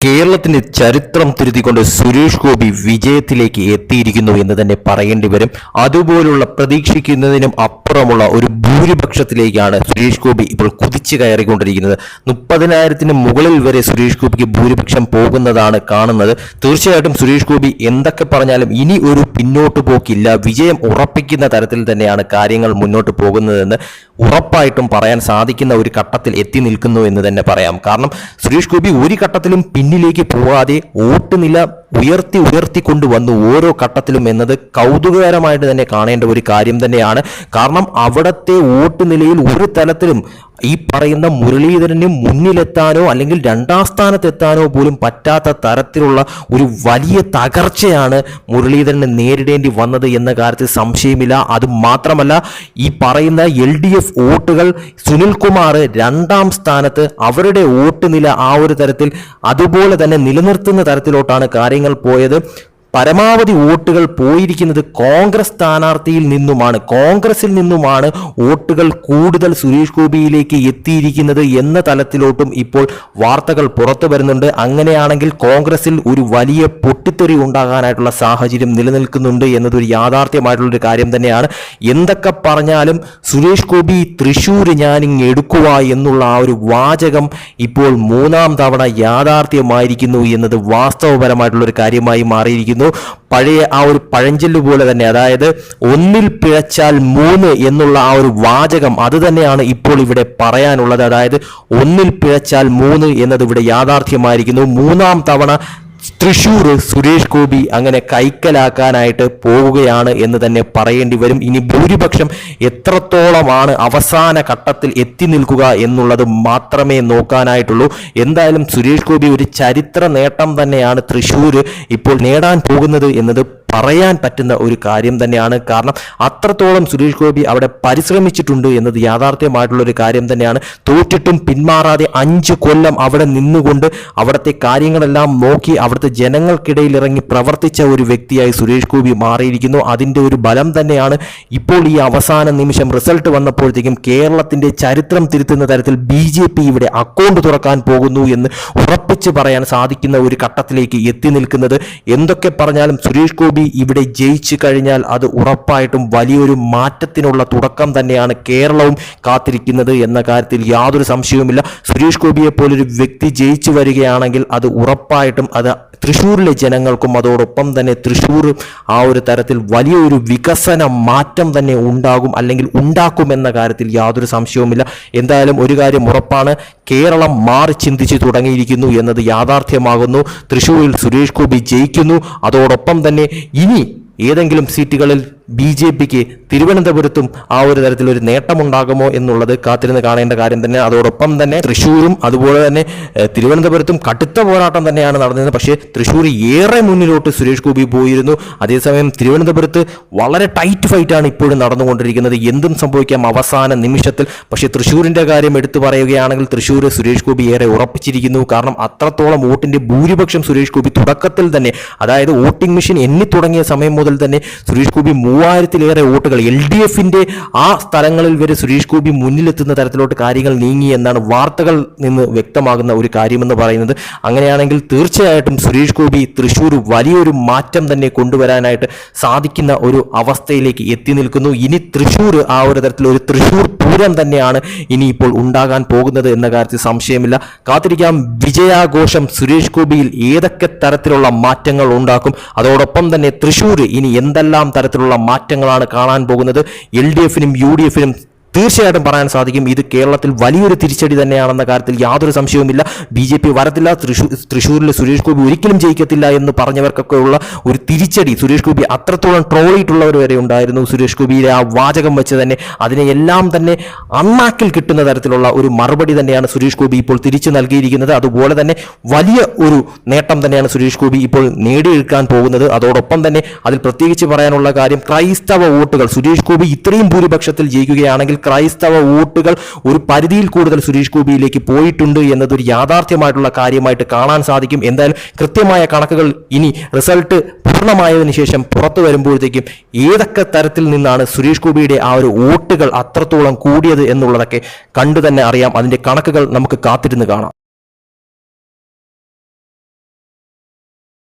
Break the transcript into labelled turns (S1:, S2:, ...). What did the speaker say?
S1: കേരളത്തിന്റെ ചരിത്രം തിരുത്തിക്കൊണ്ട് സുരേഷ് ഗോപി വിജയത്തിലേക്ക് എത്തിയിരിക്കുന്നു എന്ന് തന്നെ പറയേണ്ടി വരും. അതുപോലുള്ള പ്രതീക്ഷിക്കുന്നതിനും അപ്പുറമുള്ള ഒരു ഭൂരിപക്ഷത്തിലേക്കാണ് സുരേഷ് ഗോപി ഇപ്പോൾ കുതിച്ചു കയറിക്കൊണ്ടിരിക്കുന്നത്. മുപ്പതിനായിരത്തിന് മുകളിൽ വരെ സുരേഷ് ഗോപിക്ക് ഭൂരിപക്ഷം പോകുന്നതാണ് കാണുന്നത്. തീർച്ചയായിട്ടും സുരേഷ് ഗോപി എന്തൊക്കെ പറഞ്ഞാലും ഇനി ഒരു പിന്നോട്ട് പോക്കില്ല. വിജയം ഉറപ്പിക്കുന്ന തരത്തിൽ തന്നെയാണ് കാര്യങ്ങൾ മുന്നോട്ട് പോകുന്നതെന്ന് ഉറപ്പായിട്ടും പറയാൻ സാധിക്കുന്ന ഒരു ഘട്ടത്തിൽ എത്തി നിൽക്കുന്നു എന്ന് തന്നെ പറയാം. കാരണം സുരേഷ് ഗോപി ഒരു ഘട്ടത്തിലും പിന്നിലേക്ക് പോകാതെ വോട്ട് നില ഉയർത്തി ഉയർത്തി കൊണ്ടുവന്നു ഓരോ ഘട്ടത്തിലും എന്നത് കൗതുകകരമായിട്ട് തന്നെ കാണേണ്ട ഒരു കാര്യം തന്നെയാണ്. കാരണം അവിടത്തെ വോട്ട് നിലയിൽ ഒരു തലത്തിലും ഈ പറയുന്ന മുരളീധരന് മുന്നിലെത്താനോ അല്ലെങ്കിൽ രണ്ടാം സ്ഥാനത്തെത്താനോ പോലും പറ്റാത്ത തരത്തിലുള്ള ഒരു വലിയ തകർച്ചയാണ് മുരളീധരന് നേരിടേണ്ടി വന്നത് എന്ന കാര്യത്തിൽ സംശയമില്ല. അത് മാത്രമല്ല ഈ പറയുന്ന എൽ ഡി എഫ് വോട്ടുകൾ സുനിൽകുമാർ രണ്ടാം സ്ഥാനത്ത് അവരുടെ വോട്ട് നില ആ ഒരു തരത്തിൽ അതുപോലെ തന്നെ നിലനിർത്തുന്ന തരത്തിലോട്ടാണ് കാര്യങ്ങൾ പോയത് പരമാവധി വോട്ടുകൾ പോയിരിക്കുന്നത് കോൺഗ്രസ് സ്ഥാനാർത്ഥിയിൽ നിന്നുമാണ്. കോൺഗ്രസിൽ നിന്നുമാണ് വോട്ടുകൾ കൂടുതൽ സുരേഷ് ഗോപിയിലേക്ക് എത്തിയിരിക്കുന്നത് എന്ന തലത്തിലോട്ടും ഇപ്പോൾ വാർത്തകൾ പുറത്തു വരുന്നുണ്ട്. അങ്ങനെയാണെങ്കിൽ കോൺഗ്രസിൽ ഒരു വലിയ പൊട്ടിത്തെറി ഉണ്ടാകാനായിട്ടുള്ള സാഹചര്യം നിലനിൽക്കുന്നുണ്ട് എന്നതൊരു യാഥാർത്ഥ്യമായിട്ടുള്ളൊരു കാര്യം തന്നെയാണ്. എന്തൊക്കെ പറഞ്ഞാലും സുരേഷ് ഗോപി തൃശ്ശൂർ ഞാനിങ് എടുക്കുക എന്നുള്ള ആ ഒരു വാചകം ഇപ്പോൾ മൂന്നാം തവണ യാഥാർത്ഥ്യമായിരിക്കുന്നു എന്നത് വാസ്തവപരമായിട്ടുള്ളൊരു കാര്യമായി മാറിയിരിക്കുന്നു. പഴയ ആ ഒരു പഴഞ്ചൊല്ല് പോലെ തന്നെ അതായത് ഒന്നിൽ പിഴച്ചാൽ മൂന്ന് എന്നുള്ള ആ ഒരു വാചകം അത് തന്നെയാണ് ഇപ്പോൾ ഇവിടെ പറയാനുള്ളത്. അതായത് ഒന്നിൽ പിഴച്ചാൽ മൂന്ന് എന്നത് ഇവിടെ യാഥാർത്ഥ്യമായിരിക്കുന്നു. മൂന്നാം തവണ തൃശൂർ സുരേഷ് ഗോപി അങ്ങനെ കൈക്കലാക്കാനായിട്ട് പോവുകയാണ് എന്ന് തന്നെ പറയേണ്ടി വരും. ഇനി ഭൂരിപക്ഷം എത്രത്തോളമാണ് അവസാന ഘട്ടത്തിൽ എത്തി നിൽക്കുക എന്നുള്ളത് മാത്രമേ നോക്കാനായിട്ടുള്ളൂ. എന്തായാലും സുരേഷ് ഗോപി ഒരു ചരിത്ര നേട്ടം തന്നെയാണ് തൃശൂർ ഇപ്പോൾ നേടാൻ പോകുന്നത് എന്നത് പറയാൻ പറ്റുന്ന ഒരു കാര്യം തന്നെയാണ്. കാരണം അത്രത്തോളം സുരേഷ് ഗോപി അവിടെ പരിശ്രമിച്ചിട്ടുണ്ട് എന്നത് യാഥാർത്ഥ്യമായിട്ടുള്ള ഒരു കാര്യം തന്നെയാണ്. തോറ്റിട്ടും പിന്മാറാതെ അഞ്ച് കൊല്ലം അവിടെ നിന്നുകൊണ്ട് അവിടുത്തെ കാര്യങ്ങളെല്ലാം നോക്കി അവിടുത്തെ ജനങ്ങൾക്കിടയിൽ ഇറങ്ങി പ്രവർത്തിച്ച ഒരു വ്യക്തിയായി സുരേഷ് ഗോപി മാറിയിരിക്കുന്നു. അതിന്റെ ഒരു ബലം തന്നെയാണ് ഇപ്പോൾ ഈ അവസാന നിമിഷം റിസൾട്ട് വന്നപ്പോഴത്തേക്കും കേരളത്തിന്റെ ചരിത്രം തിരുത്തുന്ന തരത്തിൽ ബി ഇവിടെ അക്കൗണ്ട് തുറക്കാൻ പോകുന്നു എന്ന് ഉറപ്പിച്ച് പറയാൻ സാധിക്കുന്ന ഒരു ഘട്ടത്തിലേക്ക് എത്തി നിൽക്കുന്നത്. എന്തൊക്കെ പറഞ്ഞാലും സുരേഷ് ഗോപി ഇവിടെ ജയിച്ചു കഴിഞ്ഞാൽ അത് ഉറപ്പായിട്ടും വലിയൊരു മാറ്റത്തിനുള്ള തുടക്കം തന്നെയാണ് കേരളവും കാത്തിരിക്കുന്നത് എന്ന കാര്യത്തിൽ യാതൊരു സംശയവുമില്ല. സുരേഷ് ഗോപിയെ പോലൊരു വ്യക്തി ജയിച്ചു വരികയാണെങ്കിൽ അത് ഉറപ്പായിട്ടും അത് തൃശ്ശൂരിലെ ജനങ്ങൾക്കും അതോടൊപ്പം തന്നെ തൃശ്ശൂർ ആ ഒരു തരത്തിൽ വലിയൊരു വികസന മാറ്റം തന്നെ ഉണ്ടാകും അല്ലെങ്കിൽ ഉണ്ടാക്കും എന്ന കാര്യത്തിൽ യാതൊരു സംശയവുമില്ല. എന്തായാലും ഒരു കാര്യം ഉറപ്പാണ് കേരളം മാറി ചിന്തിച്ചു തുടങ്ങിയിരിക്കുന്നു എന്നത് യാഥാർത്ഥ്യമാകുന്നു. തൃശ്ശൂരിൽ സുരേഷ് ഗോപി ജയിക്കുന്നു. അതോടൊപ്പം തന്നെ ഇനി ഏതെങ്കിലും സീറ്റുകളിൽ ബി ജെ പിക്ക് തിരുവനന്തപുരത്തും ആ ഒരു തരത്തിലൊരു നേട്ടമുണ്ടാകുമോ എന്നുള്ളത് കാത്തിരുന്ന് കാണേണ്ട കാര്യം തന്നെ. അതോടൊപ്പം തന്നെ തൃശ്ശൂരും അതുപോലെ തന്നെ തിരുവനന്തപുരത്തും കടുത്ത പോരാട്ടം തന്നെയാണ് നടന്നത് പക്ഷേ തൃശ്ശൂർ ഏറെ മുന്നിലോട്ട് സുരേഷ് ഗോപി പോയിരുന്നു. അതേസമയം തിരുവനന്തപുരത്ത് വളരെ ടൈറ്റ് ഫൈറ്റാണ് ഇപ്പോഴും നടന്നുകൊണ്ടിരിക്കുന്നത്. എന്തും സംഭവിക്കാം അവസാന നിമിഷത്തിൽ. പക്ഷേ തൃശ്ശൂരിന്റെ കാര്യം എടുത്തു പറയുകയാണെങ്കിൽ തൃശ്ശൂർ സുരേഷ് ഗോപി ഏറെ ഉറപ്പിച്ചിരിക്കുന്നു. കാരണം അത്രത്തോളം വോട്ടിന്റെ ഭൂരിപക്ഷം സുരേഷ് ഗോപി തുടക്കത്തിൽ തന്നെ അതായത് വോട്ടിംഗ് മെഷീൻ എണ്ണി തുടങ്ങിയ സമയം മുതൽ തന്നെ സുരേഷ് ഗോപി മൂവായിരത്തിലേറെ വോട്ടുകൾ എൽ ഡി എഫിന്റെ ആ സ്ഥലങ്ങളിൽ വരെ സുരേഷ് ഗോപി മുന്നിലെത്തുന്ന തരത്തിലോട്ട് കാര്യങ്ങൾ നീങ്ങി എന്നാണ് വാർത്തകൾ നിന്ന് വ്യക്തമാകുന്ന ഒരു കാര്യമെന്ന് പറയുന്നത്. അങ്ങനെയാണെങ്കിൽ തീർച്ചയായിട്ടും സുരേഷ് ഗോപി തൃശ്ശൂർ വലിയൊരു മാറ്റം തന്നെ കൊണ്ടുവരാനായിട്ട് സാധിക്കുന്ന ഒരു അവസ്ഥയിലേക്ക് എത്തി നിൽക്കുന്നു. ഇനി തൃശ്ശൂർ ആ ഒരു തരത്തിൽ ഒരു തൃശ്ശൂർ പൂരം തന്നെയാണ് ഇനിയിപ്പോൾ ഉണ്ടാകാൻ പോകുന്നത് എന്ന കാര്യത്തിൽ സംശയമില്ല. കാത്തിരിക്കാം. വിജയാഘോഷം സുരേഷ് ഗോപിയിൽ ഏതൊക്കെ തരത്തിലുള്ള മാറ്റങ്ങൾ ഉണ്ടാക്കും? അതോടൊപ്പം തന്നെ തൃശ്ശൂർ ഇനി എന്തെല്ലാം തരത്തിലുള്ള മാറ്റങ്ങളാണ് കാണാൻ പോകുന്നത്? എൽ ഡി എഫിനും യു ഡി എഫിനും തീർച്ചയായിട്ടും പറയാൻ സാധിക്കും. ഇത് കേരളത്തിൽ വലിയൊരു തിരിച്ചടി തന്നെയാണെന്ന കാര്യത്തിൽ യാതൊരു സംശയവുമില്ല. ബി ജെ പി വരത്തില്ല. തൃശൂർ തൃശ്ശൂരിൽ സുരേഷ് ഗോപി ഒരിക്കലും ജയിക്കത്തില്ല എന്ന് പറഞ്ഞവർക്കൊക്കെയുള്ള ഒരു തിരിച്ചടി സുരേഷ് ഗോപി അത്രത്തോളം ട്രോളിയിട്ടുള്ളവർ വരെ ഉണ്ടായിരുന്നു. സുരേഷ് ഗോപിയിലെ ആ വാചകം വെച്ച് തന്നെ അതിനെ എല്ലാം തന്നെ അണ്ണാക്കിൽ കിട്ടുന്ന തരത്തിലുള്ള ഒരു മറുപടി തന്നെയാണ് സുരേഷ് ഗോപി ഇപ്പോൾ തിരിച്ചു നൽകിയിരിക്കുന്നത്. അതുപോലെ തന്നെ വലിയ ഒരു നേട്ടം തന്നെയാണ് സുരേഷ് ഗോപി ഇപ്പോൾ നേടിയെടുക്കാൻ പോകുന്നത്. അതോടൊപ്പം തന്നെ അതിൽ പ്രത്യേകിച്ച് പറയാനുള്ള കാര്യം ക്രൈസ്തവ വോട്ടുകൾ. സുരേഷ് ഗോപി ഇത്രയും ഭൂരിപക്ഷത്തിൽ ജയിക്കുകയാണെങ്കിൽ ക്രൈസ്തവ വോട്ടുകൾ ഒരു പരിധിയിൽ കൂടുതൽ സുരേഷ് ഗോപിയിലേക്ക് പോയിട്ടുണ്ട് എന്നതൊരു യാഥാർത്ഥ്യമായിട്ടുള്ള കാര്യമായിട്ട് കാണാൻ സാധിക്കും. എന്തായാലും കൃത്യമായ കണക്കുകൾ ഇനി റിസൾട്ട് പൂർണമായതിനു ശേഷം പുറത്തു വരുമ്പോഴത്തേക്കും ഏതൊക്കെ തരത്തിൽ നിന്നാണ് സുരേഷ് ഗോപിയുടെ ആ ഒരു വോട്ടുകൾ അത്രത്തോളം കൂടിയത് എന്നുള്ളതൊക്കെ കണ്ടു തന്നെ അറിയാം. അതിന്റെ കണക്കുകൾ നമുക്ക് കാത്തിരുന്ന് കാണാം.